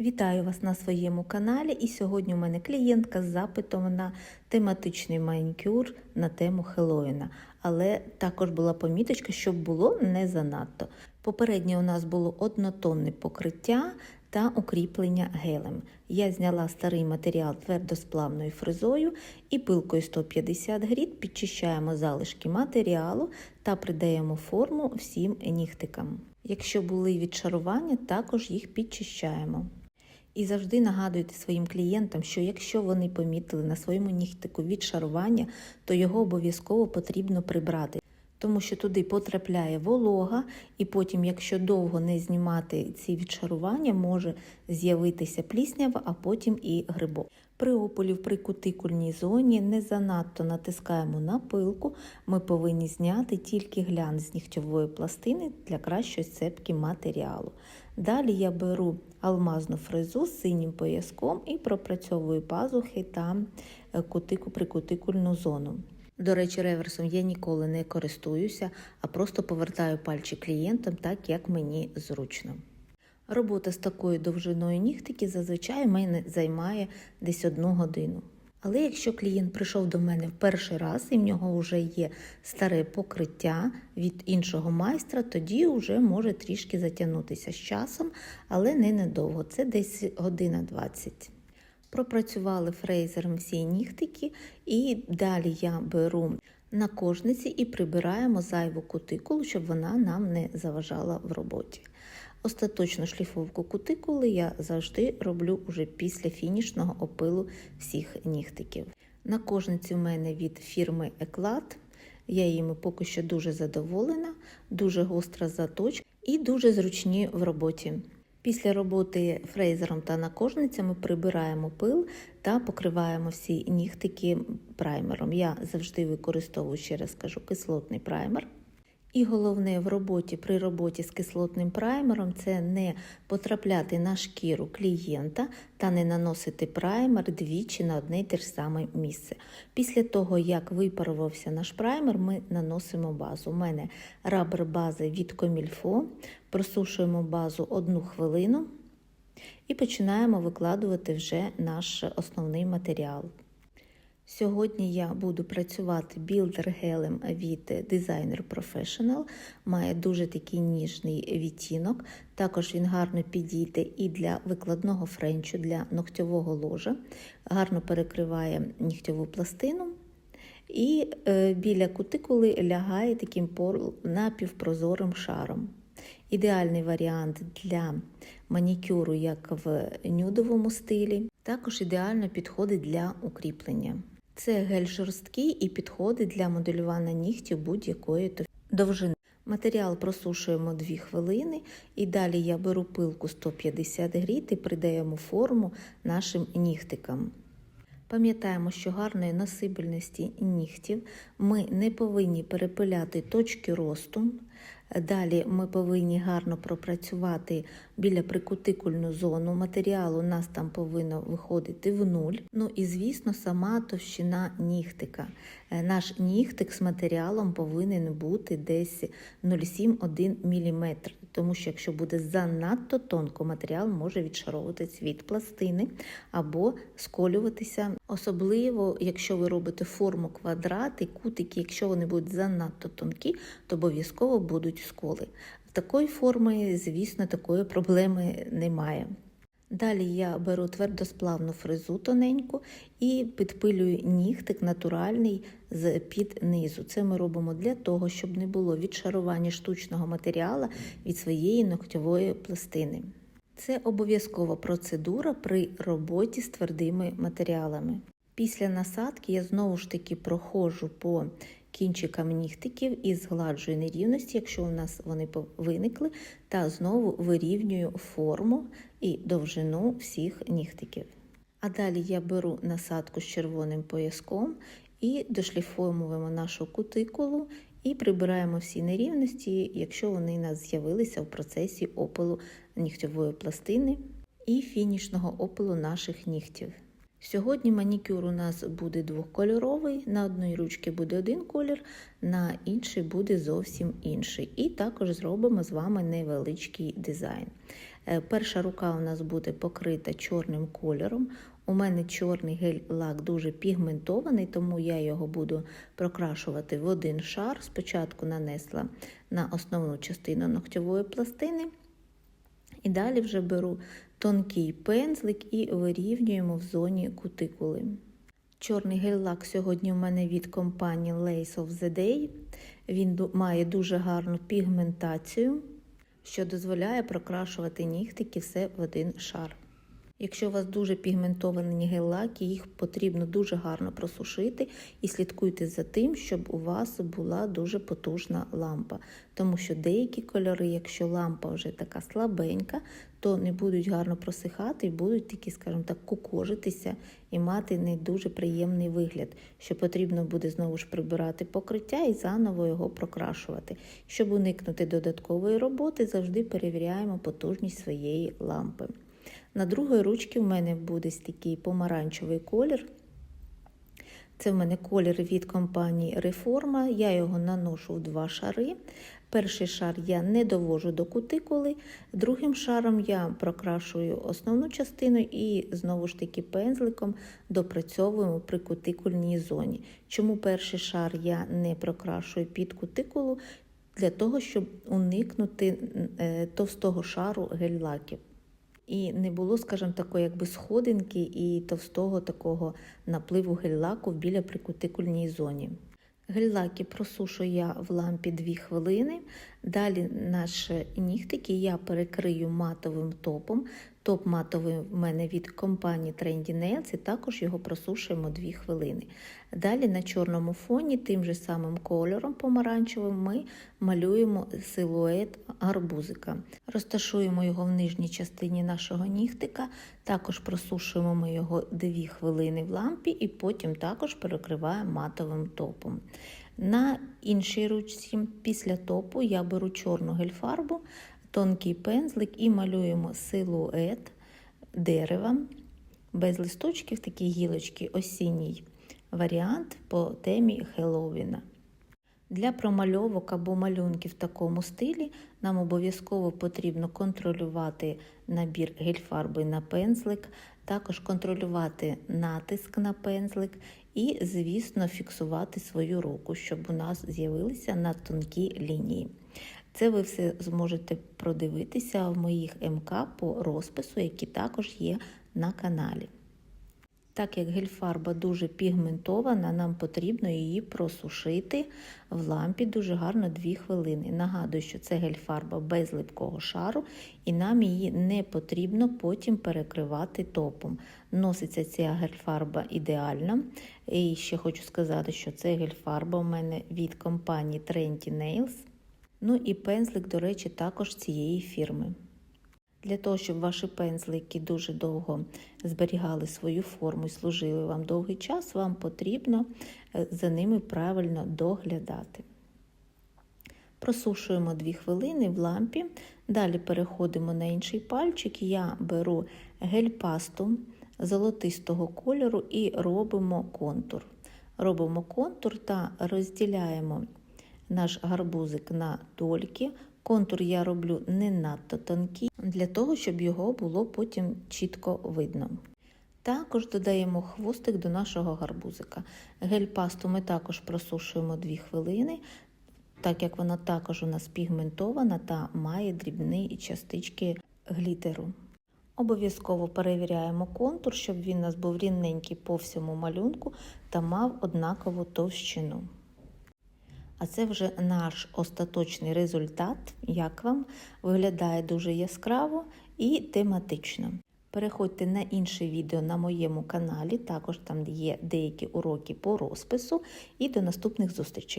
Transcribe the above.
Вітаю вас на своєму каналі. І сьогодні у мене клієнтка з запитом на тематичний манікюр на тему Хеллоїна. Але також була поміточка, щоб було не занадто. Попередньо у нас було однотонне покриття та укріплення гелем. Я зняла старий матеріал твердосплавною фрезою і пилкою 150 гріт підчищаємо залишки матеріалу та придаємо форму всім нігтикам. Якщо були відшарування, також їх підчищаємо. І завжди нагадуйте своїм клієнтам, що якщо вони помітили на своєму нігтику відшарування, то його обов'язково потрібно прибрати. Тому що туди потрапляє волога, і потім, якщо довго не знімати ці відшарування, може з'явитися пліснява, а потім і грибок. При опулі в прикутикульній зоні не занадто натискаємо на пилку. Ми повинні зняти тільки глян з нігтьової пластини для кращої сцепки матеріалу. Далі я беру алмазну фрезу з синім пояском і пропрацьовую пазухи та кутику прикутикульну зону. До речі, реверсом я ніколи не користуюся, а просто повертаю пальчик клієнтам так, як мені зручно. Робота з такою довжиною нігтики зазвичай мене займає десь одну годину. Але якщо клієнт прийшов до мене в перший раз і в нього вже є старе покриття від іншого майстра, тоді вже може трішки затягнутися з часом, але не недовго. Це десь година 20. Пропрацювали фрейзером всі нігтики, і далі я беру на кожниці і прибираємо зайву кутикулу, щоб вона нам не заважала в роботі. Остаточну шліфовку кутикули я завжди роблю уже після фінішного опилу всіх нігтиків. На кожниці у мене від фірми Еклад. Я їм поки що дуже задоволена, дуже гостра заточка і дуже зручні в роботі. Після роботи фрейзером та накожницями прибираємо пил та покриваємо всі нігтики праймером. Я завжди використовую, ще раз кажу, кислотний праймер. І головне в роботі при роботі з кислотним праймером це не потрапляти на шкіру клієнта та не наносити праймер двічі на одне й те ж саме місце. Після того, як випарувався наш праймер, ми наносимо базу. У мене рабер бази від Комільфо, просушуємо базу одну хвилину і починаємо викладувати вже наш основний матеріал. Сьогодні я буду працювати білдер гелем від Designer Professional. Має дуже такий ніжний відтінок. Також він гарно підійде і для викладного френчу, для ногтьового ложа. Гарно перекриває нігтьову пластину. І е, біля кутикули лягає таким напівпрозорим шаром. Ідеальний варіант для манікюру, як в нюдовому стилі. Також ідеально підходить для укріплення. Це гель жорсткий і підходить для моделювання нігтів будь-якої довжини. Матеріал просушуємо 2 хвилини і далі я беру пилку 150 гріт і придаємо форму нашим нігтикам. Пам'ятаємо, що гарної насибельності нігтів ми не повинні перепиляти точки росту. Далі ми повинні гарно пропрацювати біля прикутикульну зону. Матеріал у нас там повинно виходити в нуль. Ну і, звісно, сама товщина нігтика. Наш нігтик з матеріалом повинен бути десь 0,7-1 мм, тому що якщо буде занадто тонко, матеріал може відшаровуватись від пластини або сколюватися. Особливо, якщо ви робите форму квадрати, кутики, якщо вони будуть занадто тонкі, то обов'язково будуть сколи. В такої форми, звісно, такої проблеми немає. Далі я беру твердосплавну фрезу тоненьку і підпилюю нігтик натуральний з під низу. Це ми робимо для того, щоб не було відшарування штучного матеріалу від своєї ногтьової пластини. Це обов'язкова процедура при роботі з твердими матеріалами. Після насадки я знову ж таки проходжу по кінчикам нігтиків і згладжую нерівності, якщо у нас вони виникли, та знову вирівнюю форму і довжину всіх нігтиків. А далі я беру насадку з червоним пояском і дошліфуємо нашу кутикулу і прибираємо всі нерівності, якщо вони у нас з'явилися в процесі опилу нігтьової пластини і фінішного опилу наших нігтів. Сьогодні манікюр у нас буде двохкольоровий, на одній ручці буде один колір, на іншій буде зовсім інший. І також зробимо з вами невеличкий дизайн. Е, Перша рука у нас буде покрита чорним кольором. У мене чорний гель-лак дуже пігментований, тому я його буду прокрашувати в один шар. Спочатку нанесла на основну частину ногтєвої пластини. І далі вже беру тонкий пензлик і вирівнюємо в зоні кутикули. Чорний гель-лак сьогодні у мене від компанії Lace of the Day. Він має дуже гарну пігментацію, що дозволяє прокрашувати нігтики все в один шар. Якщо у вас дуже пігментовані гель-лаки, їх потрібно дуже гарно просушити і слідкуйте за тим, щоб у вас була дуже потужна лампа. Тому що деякі кольори, якщо лампа вже така слабенька, то не будуть гарно просихати і будуть такі, скажімо так, кукожитися і мати не дуже приємний вигляд, що потрібно буде знову ж прибирати покриття і заново його прокрашувати. Щоб уникнути додаткової роботи, завжди перевіряємо потужність своєї лампи. На другої ручці в мене буде такий помаранчевий колір. Це в мене колір від компанії Реформа. Я його наношу в два шари. Перший шар я не довожу до кутикули, другим шаром я прокрашую основну частину і знову ж таки пензликом допрацьовуємо при кутикульній зоні. Чому перший шар я не прокрашую під кутикулу? Для того, щоб уникнути товстого шару гель-лаків. І не було, скажімо, такої якби сходинки і товстого такого напливу гель-лаку біля прикутикульній зоні. Гель-лаки просушу я в лампі 2 хвилини. Далі наші нігтики я перекрию матовим топом. Топ матовий в мене від компанії Trendy Nails і також його просушуємо 2 хвилини. Далі на чорному фоні тим же самим кольором помаранчевим ми малюємо силует гарбузика. Розташуємо його в нижній частині нашого нігтика, також просушуємо ми його 2 хвилини в лампі і потім також перекриваємо матовим топом. На іншій ручці після топу я беру чорну гельфарбу, тонкий пензлик і малюємо силует дерева без листочків, такі гілочки, осінній варіант по темі Хеллоуіна. Для промальовок або малюнків в такому стилі нам обов'язково потрібно контролювати набір гель-фарби на пензлик, також контролювати натиск на пензлик і, звісно, фіксувати свою руку, щоб у нас з'явилися на тонкі лінії. Це ви все зможете продивитися в моїх МК по розпису, які також є на каналі. Так як гель-фарба дуже пігментована, нам потрібно її просушити в лампі дуже гарно 2 хвилини. Нагадую, що це гель-фарба без липкого шару, і нам її не потрібно потім перекривати топом. Носиться ця гель-фарба ідеально. І ще хочу сказати, що це гель-фарба у мене від компанії Trendy Nails. Ну і пензлик, до речі, також цієї фірми. Для того, щоб ваші пензлики дуже довго зберігали свою форму і служили вам довгий час, вам потрібно за ними правильно доглядати. Просушуємо 2 хвилини в лампі, далі переходимо на інший пальчик. Я беру гель-пасту золотистого кольору і робимо контур. Робимо контур та розділяємо наш гарбузик на дольки. Контур я роблю не надто тонкий, для того, щоб його було потім чітко видно. Також додаємо хвостик до нашого гарбузика. Гель-пасту ми також просушуємо 2 хвилини, так як вона також у нас пігментована та має дрібні частички глітеру. Обов'язково перевіряємо контур, щоб він у нас був рівненький по всьому малюнку та мав однакову товщину. А це вже наш остаточний результат, як вам виглядає дуже яскраво і тематично. Переходьте на інше відео на моєму каналі, також там є деякі уроки по розпису, і до наступних зустрічей.